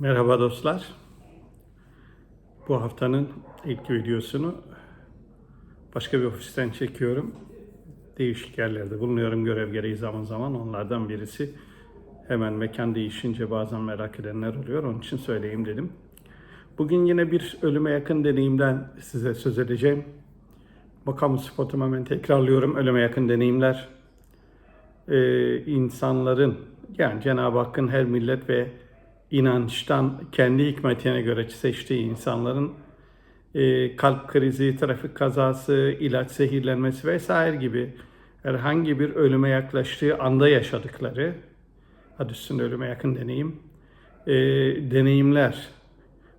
Merhaba dostlar. Bu haftanın ilk videosunu başka bir ofisten çekiyorum. Değişik yerlerde bulunuyorum görev gereği zaman zaman. Onlardan birisi hemen mekan değişince bazen merak edenler oluyor. Onun için söyleyeyim dedim. Bugün yine bir ölüme yakın deneyimden size söz edeceğim. Bakalım spotumu hemen tekrarlıyorum. Ölüme yakın deneyimler. Ee, insanların yani Cenab-ı Hakk'ın her millet ve inançtan kendi hikmetine göre seçtiği insanların e, kalp krizi, trafik kazası, ilaç zehirlenmesi vesaire gibi herhangi bir ölüme yaklaştığı anda yaşadıkları, adı üstünde ölüme yakın deneyim, e, deneyimler.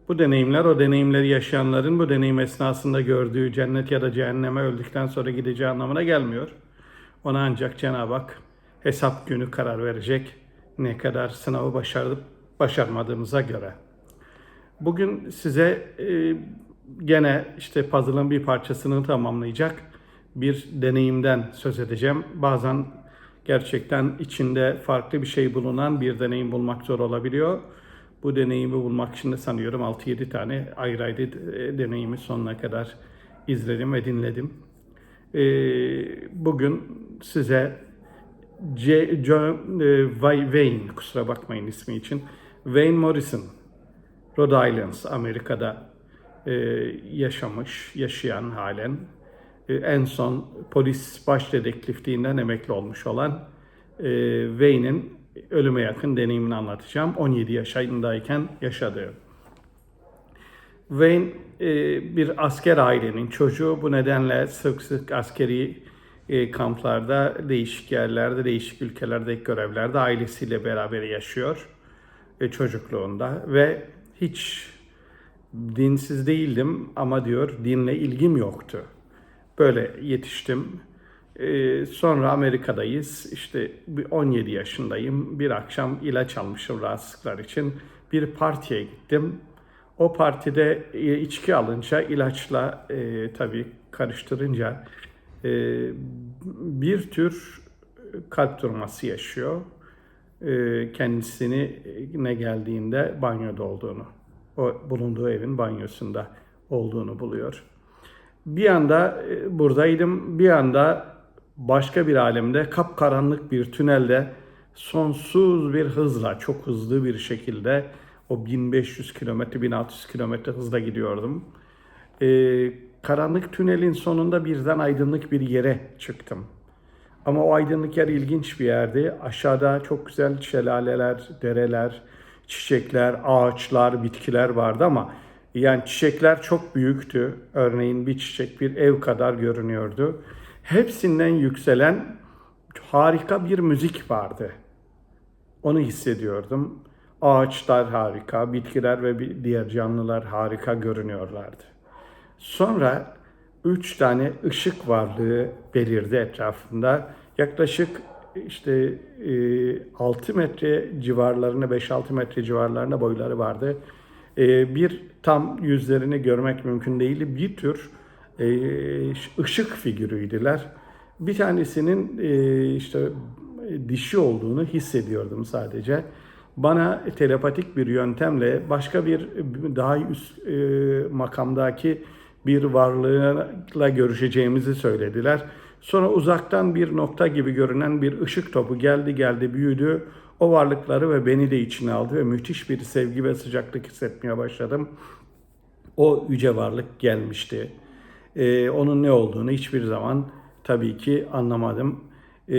Bu deneyimler o deneyimleri yaşayanların bu deneyim esnasında gördüğü cennet ya da cehenneme öldükten sonra gideceği anlamına gelmiyor. Ona ancak Cenab-ı Hak hesap günü karar verecek ne kadar sınavı başarıp başarmadığımıza göre. Bugün size e, gene işte puzzle'ın bir parçasını tamamlayacak bir deneyimden söz edeceğim. Bazen gerçekten içinde farklı bir şey bulunan bir deneyim bulmak zor olabiliyor. Bu deneyimi bulmak için de sanıyorum 6-7 tane ayrı ayrı e, deneyimi sonuna kadar izledim ve dinledim. E, bugün size C. John e, Wayne, kusura bakmayın ismi için. Wayne Morrison, Rhode Island, Amerika'da e, yaşamış, yaşayan halen. E, en son polis baş dedektifliğinden emekli olmuş olan e, Wayne'in ölüme yakın deneyimini anlatacağım. 17 yaşındayken yaşadığı. Wayne e, bir asker ailenin çocuğu. Bu nedenle sık sık askeri e, kamplarda, değişik yerlerde, değişik ülkelerdeki görevlerde ailesiyle beraber yaşıyor çocukluğunda ve hiç dinsiz değildim ama diyor dinle ilgim yoktu. Böyle yetiştim. E, sonra Amerika'dayız. İşte 17 yaşındayım. Bir akşam ilaç almışım rahatsızlıklar için. Bir partiye gittim. O partide e, içki alınca ilaçla e, tabii karıştırınca e, bir tür kalp durması yaşıyor. E, kendisini ne geldiğinde banyoda olduğunu, o bulunduğu evin banyosunda olduğunu buluyor. Bir anda e, buradaydım, bir anda başka bir alemde kapkaranlık bir tünelde sonsuz bir hızla, çok hızlı bir şekilde o 1500 kilometre, 1600 kilometre hızla gidiyordum. Ee, karanlık tünelin sonunda birden aydınlık bir yere çıktım. Ama o aydınlık yer ilginç bir yerdi. Aşağıda çok güzel şelaleler, dereler, çiçekler, ağaçlar, bitkiler vardı ama yani çiçekler çok büyüktü. Örneğin bir çiçek bir ev kadar görünüyordu. Hepsinden yükselen harika bir müzik vardı. Onu hissediyordum. Ağaçlar harika, bitkiler ve diğer canlılar harika görünüyorlardı. Sonra üç tane ışık varlığı belirdi etrafında. Yaklaşık işte 6 metre civarlarında, 5-6 metre civarlarında boyları vardı. E, Bir tam yüzlerini görmek mümkün değildi. Bir tür e, ışık figürüydüler. Bir tanesinin e, işte dişi olduğunu hissediyordum sadece. Bana telepatik bir yöntemle başka bir daha üst e, makamdaki bir varlığıyla görüşeceğimizi söylediler. Sonra uzaktan bir nokta gibi görünen bir ışık topu geldi geldi büyüdü. O varlıkları ve beni de içine aldı ve müthiş bir sevgi ve sıcaklık hissetmeye başladım. O yüce varlık gelmişti. Ee, onun ne olduğunu hiçbir zaman tabii ki anlamadım. Ee,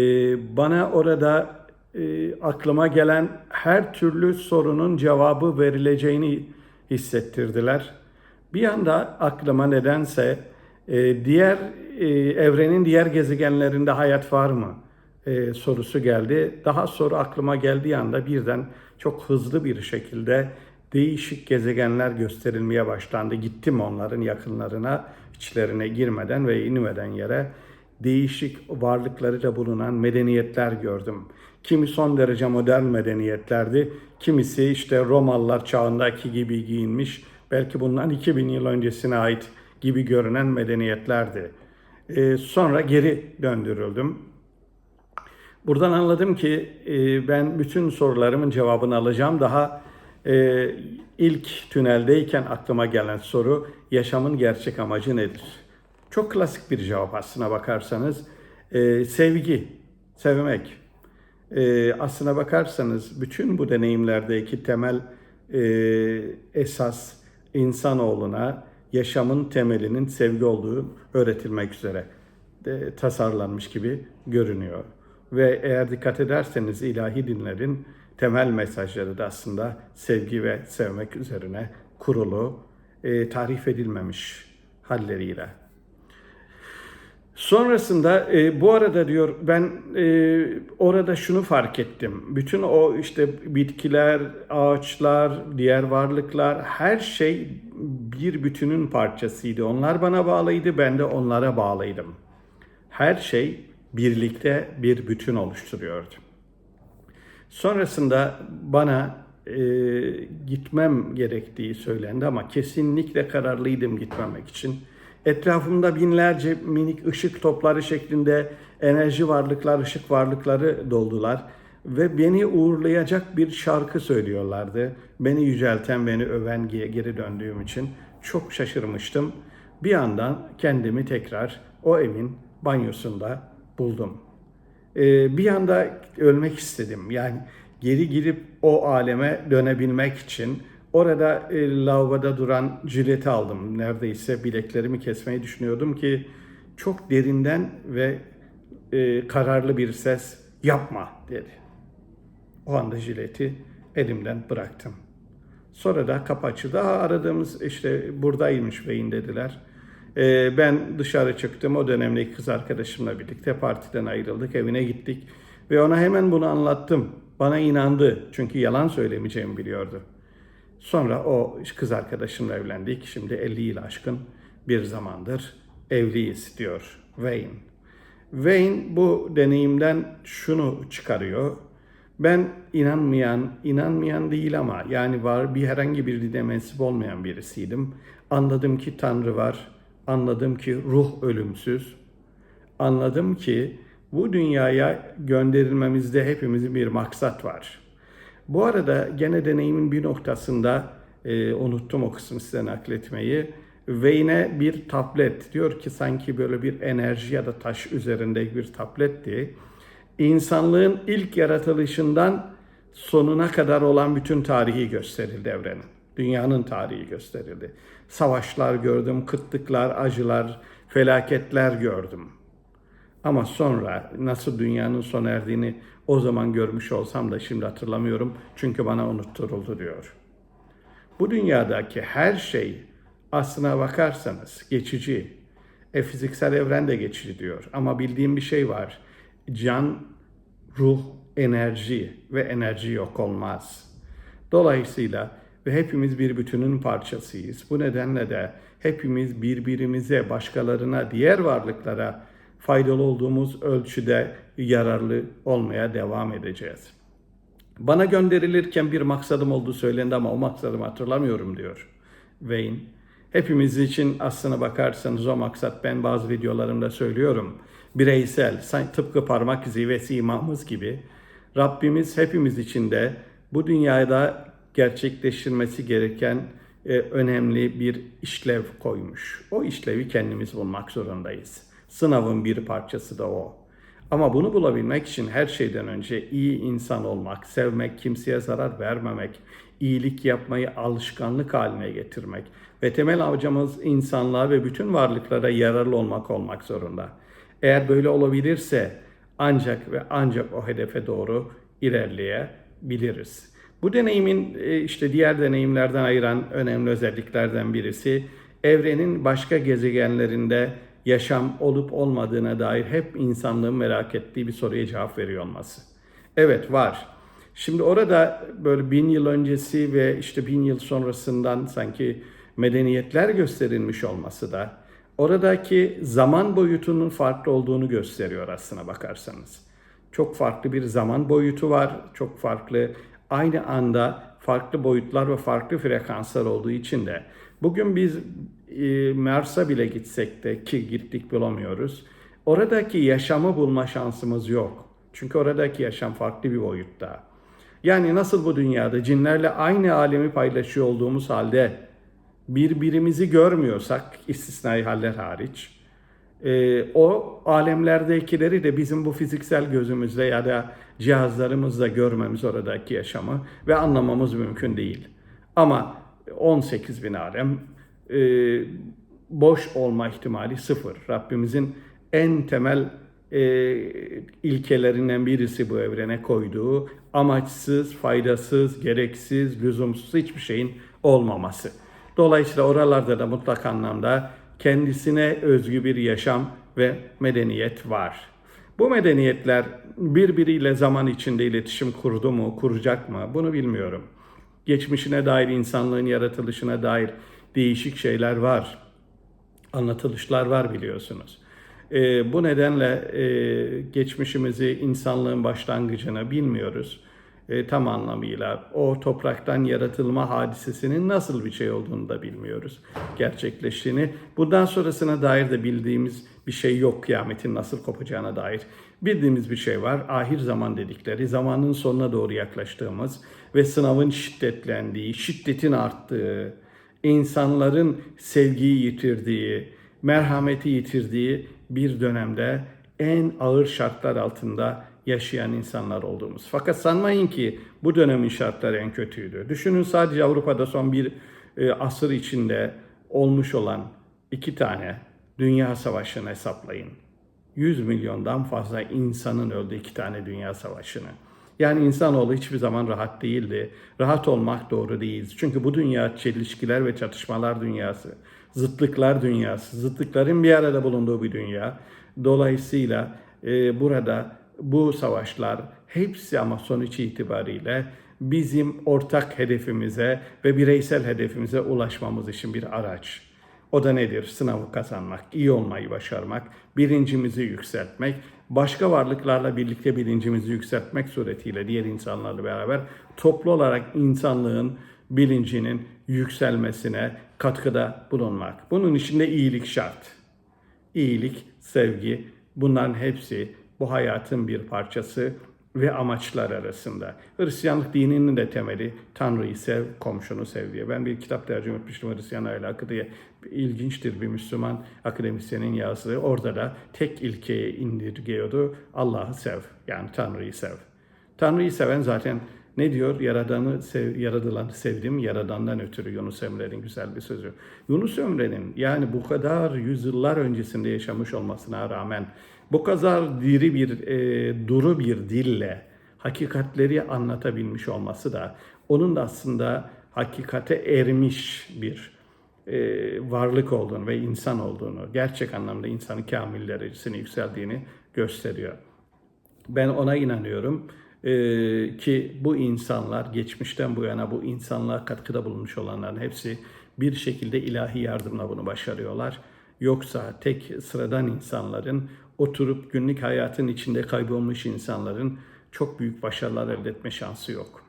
bana orada e, aklıma gelen her türlü sorunun cevabı verileceğini hissettirdiler. Bir anda aklıma nedense e, diğer e, evrenin diğer gezegenlerinde hayat var mı e, sorusu geldi. Daha sonra aklıma geldiği anda birden çok hızlı bir şekilde değişik gezegenler gösterilmeye başlandı. Gittim onların yakınlarına, içlerine girmeden ve inmeden yere değişik varlıklarıyla bulunan medeniyetler gördüm. Kimi son derece modern medeniyetlerdi, kimisi işte Romalılar çağındaki gibi giyinmiş, belki bundan 2000 yıl öncesine ait gibi görünen medeniyetlerdi. Ee, sonra geri döndürüldüm. Buradan anladım ki e, ben bütün sorularımın cevabını alacağım. Daha Ee, ilk tüneldeyken aklıma gelen soru yaşamın gerçek amacı nedir? Çok klasik bir cevap aslına bakarsanız. Ee, sevgi, sevmek. Ee, aslına bakarsanız bütün bu deneyimlerdeki temel e, esas insanoğluna yaşamın temelinin sevgi olduğu öğretilmek üzere de, tasarlanmış gibi görünüyor. Ve eğer dikkat ederseniz ilahi dinlerin temel mesajları da aslında sevgi ve sevmek üzerine kurulu, e, tarif edilmemiş halleriyle. Sonrasında e, bu arada diyor ben e, orada şunu fark ettim. Bütün o işte bitkiler, ağaçlar, diğer varlıklar her şey bir bütünün parçasıydı. Onlar bana bağlıydı, ben de onlara bağlıydım. Her şey birlikte bir bütün oluşturuyordu. Sonrasında bana e, gitmem gerektiği söylendi ama kesinlikle kararlıydım gitmemek için. Etrafımda binlerce minik ışık topları şeklinde enerji varlıklar, ışık varlıkları doldular ve beni uğurlayacak bir şarkı söylüyorlardı. Beni yücelten, beni öven geri döndüğüm için çok şaşırmıştım. Bir yandan kendimi tekrar o evin banyosunda buldum. Ee, bir anda ölmek istedim. Yani geri girip o aleme dönebilmek için orada e, lavaboda duran jileti aldım. Neredeyse bileklerimi kesmeyi düşünüyordum ki çok derinden ve e, kararlı bir ses yapma dedi. O anda jileti elimden bıraktım. Sonra da kapı açıldı. Aa, aradığımız işte buradaymış beyin dediler. Ee, ben dışarı çıktım. O dönemdeki kız arkadaşımla birlikte partiden ayrıldık. Evine gittik. Ve ona hemen bunu anlattım. Bana inandı. Çünkü yalan söylemeyeceğimi biliyordu. Sonra o kız arkadaşımla evlendik. Şimdi 50 yıl aşkın bir zamandır evliyiz diyor Wayne. Wayne bu deneyimden şunu çıkarıyor. Ben inanmayan, inanmayan değil ama yani var bir herhangi bir dine mensup olmayan birisiydim. Anladım ki Tanrı var. Anladım ki ruh ölümsüz. Anladım ki bu dünyaya gönderilmemizde hepimizin bir maksat var. Bu arada gene deneyimin bir noktasında e, unuttum o kısmı size nakletmeyi. Wayne'e bir tablet diyor ki sanki böyle bir enerji ya da taş üzerinde bir tabletti. İnsanlığın ilk yaratılışından sonuna kadar olan bütün tarihi gösterildi evrenin. Dünyanın tarihi gösterildi. Savaşlar gördüm, kıtlıklar, acılar, felaketler gördüm. Ama sonra nasıl dünyanın sona erdiğini o zaman görmüş olsam da şimdi hatırlamıyorum. Çünkü bana unutturuldu diyor. Bu dünyadaki her şey aslına bakarsanız geçici. E fiziksel evren de geçici diyor. Ama bildiğim bir şey var. Can, ruh, enerji ve enerji yok olmaz. Dolayısıyla ve hepimiz bir bütünün parçasıyız. Bu nedenle de hepimiz birbirimize, başkalarına, diğer varlıklara faydalı olduğumuz ölçüde yararlı olmaya devam edeceğiz. Bana gönderilirken bir maksadım olduğu söylendi ama o maksadımı hatırlamıyorum diyor Wayne. Hepimiz için aslına bakarsanız o maksat ben bazı videolarımda söylüyorum. Bireysel, tıpkı parmak izi ve simamız gibi Rabbimiz hepimiz için de bu dünyada gerçekleştirmesi gereken e, önemli bir işlev koymuş. O işlevi kendimiz bulmak zorundayız. Sınavın bir parçası da o. Ama bunu bulabilmek için her şeyden önce iyi insan olmak, sevmek, kimseye zarar vermemek, iyilik yapmayı alışkanlık haline getirmek ve temel amacımız insanlığa ve bütün varlıklara yararlı olmak olmak zorunda. Eğer böyle olabilirse ancak ve ancak o hedefe doğru ilerleyebiliriz. Bu deneyimin e, işte diğer deneyimlerden ayıran önemli özelliklerden birisi evrenin başka gezegenlerinde yaşam olup olmadığına dair hep insanlığın merak ettiği bir soruya cevap veriyor olması. Evet var. Şimdi orada böyle bin yıl öncesi ve işte bin yıl sonrasından sanki medeniyetler gösterilmiş olması da oradaki zaman boyutunun farklı olduğunu gösteriyor aslına bakarsanız. Çok farklı bir zaman boyutu var, çok farklı aynı anda farklı boyutlar ve farklı frekanslar olduğu için de bugün biz e, Mars'a bile gitsek de ki gittik bulamıyoruz. Oradaki yaşamı bulma şansımız yok. Çünkü oradaki yaşam farklı bir boyutta. Yani nasıl bu dünyada cinlerle aynı alemi paylaşıyor olduğumuz halde birbirimizi görmüyorsak, istisnai haller hariç, e, o alemlerdekileri de bizim bu fiziksel gözümüzle ya da cihazlarımızla görmemiz oradaki yaşamı ve anlamamız mümkün değil. Ama 18 bin alem e, boş olma ihtimali sıfır. Rabbimizin en temel e, ilkelerinden birisi bu evrene koyduğu amaçsız, faydasız, gereksiz, lüzumsuz hiçbir şeyin olmaması. Dolayısıyla oralarda da mutlak anlamda kendisine özgü bir yaşam ve medeniyet var. Bu medeniyetler birbiriyle zaman içinde iletişim kurdu mu, kuracak mı bunu bilmiyorum. Geçmişine dair, insanlığın yaratılışına dair değişik şeyler var. Anlatılışlar var biliyorsunuz. E, bu nedenle e, geçmişimizi, insanlığın başlangıcını bilmiyoruz. E, tam anlamıyla o topraktan yaratılma hadisesinin nasıl bir şey olduğunu da bilmiyoruz. Gerçekleştiğini. Bundan sonrasına dair de bildiğimiz bir şey yok kıyametin nasıl kopacağına dair. Bildiğimiz bir şey var. Ahir zaman dedikleri, zamanın sonuna doğru yaklaştığımız ve sınavın şiddetlendiği, şiddetin arttığı, insanların sevgiyi yitirdiği, merhameti yitirdiği bir dönemde en ağır şartlar altında yaşayan insanlar olduğumuz. Fakat sanmayın ki bu dönemin şartları en kötüydü. Düşünün sadece Avrupa'da son bir e, asır içinde olmuş olan iki tane dünya savaşını hesaplayın. 100 milyondan fazla insanın öldüğü iki tane dünya savaşını. Yani insanoğlu hiçbir zaman rahat değildi. Rahat olmak doğru değil. Çünkü bu dünya çelişkiler ve çatışmalar dünyası. Zıtlıklar dünyası. Zıtlıkların bir arada bulunduğu bir dünya. Dolayısıyla e, burada bu savaşlar hepsi ama sonuç itibariyle bizim ortak hedefimize ve bireysel hedefimize ulaşmamız için bir araç. O da nedir? Sınavı kazanmak, iyi olmayı başarmak, bilincimizi yükseltmek, başka varlıklarla birlikte bilincimizi yükseltmek suretiyle diğer insanlarla beraber toplu olarak insanlığın bilincinin yükselmesine katkıda bulunmak. Bunun içinde iyilik şart. İyilik, sevgi bunların hepsi bu hayatın bir parçası ve amaçlar arasında. Hristiyanlık dininin de temeli Tanrı'yı sev, komşunu sev diye. Ben bir kitap tercüme etmiştim Hristiyan ahlakı diye. İlginçtir bir Müslüman akademisyenin yazdığı. Orada da tek ilkeye indirgiyordu. Allah'ı sev, yani Tanrı'yı sev. Tanrı'yı seven zaten ne diyor? Yaradanı sev, yaradılanı sevdim, yaradandan ötürü Yunus Emre'nin güzel bir sözü. Yunus Emre'nin yani bu kadar yüzyıllar öncesinde yaşamış olmasına rağmen bu kadar diri bir, e, duru bir dille hakikatleri anlatabilmiş olması da onun da aslında hakikate ermiş bir e, varlık olduğunu ve insan olduğunu, gerçek anlamda insanın kamil derecesine yükseldiğini gösteriyor. Ben ona inanıyorum ee, ki bu insanlar geçmişten bu yana bu insanlığa katkıda bulunmuş olanların hepsi bir şekilde ilahi yardımla bunu başarıyorlar. Yoksa tek sıradan insanların oturup günlük hayatın içinde kaybolmuş insanların çok büyük başarılar elde etme şansı yok.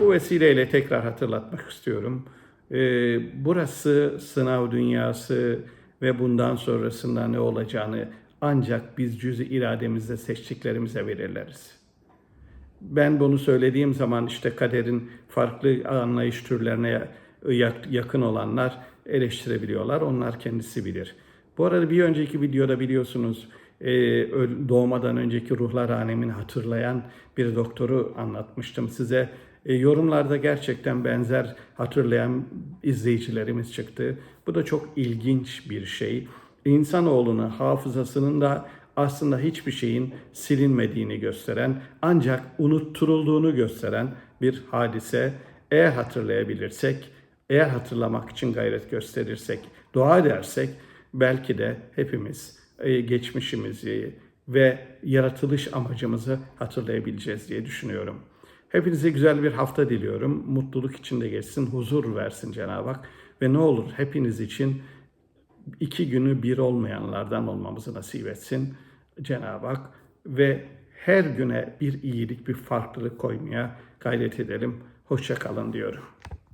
Bu vesileyle tekrar hatırlatmak istiyorum. Ee, burası sınav dünyası ve bundan sonrasında ne olacağını ancak biz cüz irademizle seçtiklerimize belirleriz. Ben bunu söylediğim zaman işte kaderin farklı anlayış türlerine yakın olanlar eleştirebiliyorlar. Onlar kendisi bilir. Bu arada bir önceki videoda biliyorsunuz e, doğmadan önceki ruhlar alemini hatırlayan bir doktoru anlatmıştım size. E, yorumlarda gerçekten benzer hatırlayan izleyicilerimiz çıktı. Bu da çok ilginç bir şey. İnsanoğlunun hafızasının da aslında hiçbir şeyin silinmediğini gösteren ancak unutturulduğunu gösteren bir hadise. Eğer hatırlayabilirsek, eğer hatırlamak için gayret gösterirsek, dua edersek belki de hepimiz e, geçmişimizi ve yaratılış amacımızı hatırlayabileceğiz diye düşünüyorum. Hepinize güzel bir hafta diliyorum. Mutluluk içinde geçsin, huzur versin Cenab-ı Hak. Ve ne olur hepiniz için iki günü bir olmayanlardan olmamızı nasip etsin Cenab-ı Hak. Ve her güne bir iyilik, bir farklılık koymaya gayret edelim. Hoşça kalın diyorum.